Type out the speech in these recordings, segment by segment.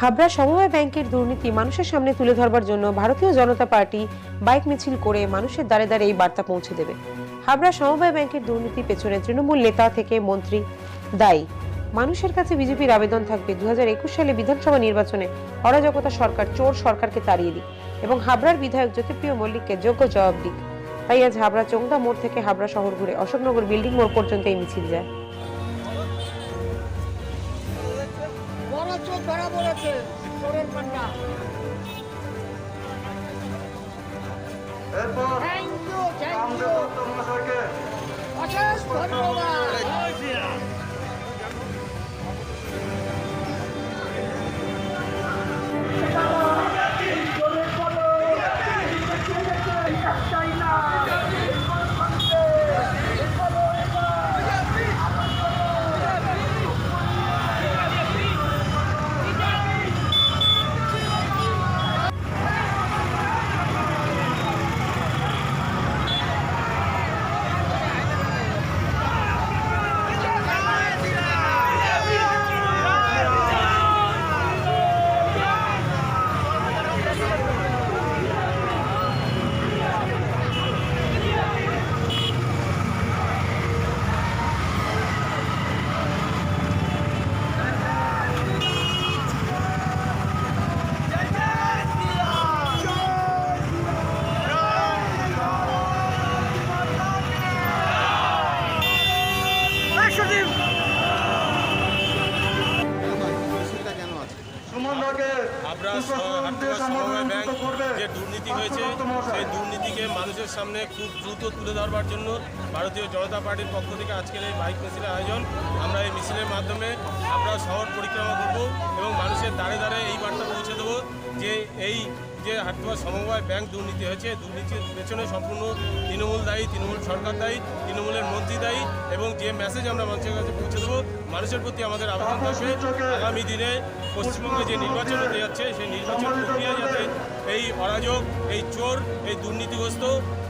হাবড়া সমবায় ব্যাংকের দুর্নীতি মানুষের সামনে তুলে ধরবার জন্য ভারতীয় জনতা পার্টি বাইক মিছিল করে মানুষের দ্বারে দ্বারে এই বার্তা পৌঁছে দেবে। হাবড়া সমবায় ব্যাংকের দুর্নীতি পেছনে তৃণমূল নেতা থেকে মন্ত্রী দায়ী। মানুষের কাছে বিজেপির আবেদন থাকবে দুই হাজার একুশ সালে বিধানসভা নির্বাচনে। অরাজকতা সরকার, চোর সরকারকে তাড়িয়ে দিক এবং হাবড়ার বিধায়ক জ্যোতিপ্রিয় মল্লিককে যোগ্য জবাব দিক। তাই আজ হাবড়া চৌদা মোড় থেকে হাবড়া শহর ঘুরে অশোকনগর বিল্ডিং মোড় পর্যন্ত এই মিছিল যায়। ধরা পড়েছে পান্ডা। এরপর থ্যাংক ইউ থ্যাংক ইউ অশেষ ধন্যবাদ। আমরা সমবায় ব্যাংক যে দুর্নীতি হয়েছে, সেই দুর্নীতিকে মানুষের সামনে খুব দ্রুত তুলে ধরবার জন্য ভারতীয় জনতা পার্টির পক্ষ থেকে আজকের এই বাইক মিছিলের আয়োজন। আমরা এই মিছিলের মাধ্যমে আমরা শহর পরিক্রমা করব এবং মানুষের দ্বারে দ্বারে এই বার্তা পৌঁছে দেবো যে এই যে হাটখোলা সমবায় ব্যাংক দুর্নীতি হয়েছে, দুর্নীতির পেছনে সম্পূর্ণ তৃণমূল দায়ী, তৃণমূল সরকার দায়ী, তৃণমূলের মন্ত্রী দায়ী এবং যে মেসেজ আমরা মানুষের কাছে পৌঁছে দেবো, মানুষের প্রতি আমাদের আবেদন থাকবে। আগামী দিনে পশ্চিমবঙ্গে যে নির্বাচন হতে যাচ্ছে, সেই নির্বাচন প্রক্রিয়া যাতে এই অরাজক এই চোর এই দুর্নীতিগ্রস্ত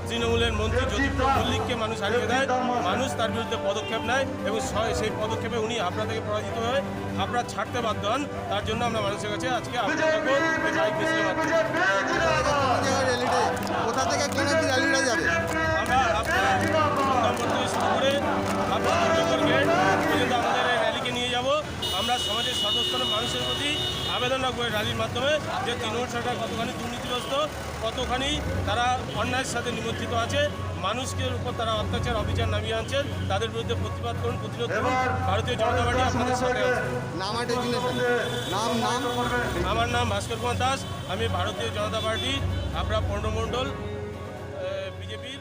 তৃণমূলের মন্ত্রী জ্যোতিপ্রিয় মল্লিককে মানুষ হারিয়ে দেয়। মানুষ। তার বিরুদ্ধে পদক্ষেপ নেয় এবং স- সেই পদক্ষেপে উনি আপনা থেকে পরাজিত হয়ে আপনার ছাড়তে বাধ্য হন। তার জন্য আমরা মানুষের কাছে আজকে কোথা থেকে কোন র্যালিটা যাবে? সর্বস্তরের মানুষের প্রতি আবেদন রাখব এই র্যালির মাধ্যমে যে তৃণমূল সরকার কতখানি দুর্নীতিগ্রস্ত কতখানি তারা অন্যায়ের সাথে নিমজ্জিত আছে মানুষকে উপর তারা অত্যাচার অবিচার নামিয়ে আনছেন তাদের বিরুদ্ধে প্রতিবাদ করুন প্রতিরোধ করুন। ভারতীয় জনতা পার্টি আপনাদের সাথে নাম নাম আমার নাম ভাস্কর কুমার দাস আমি ভারতীয় জনতা পার্টি আমরা পণ্ডমণ্ডল বিজেপির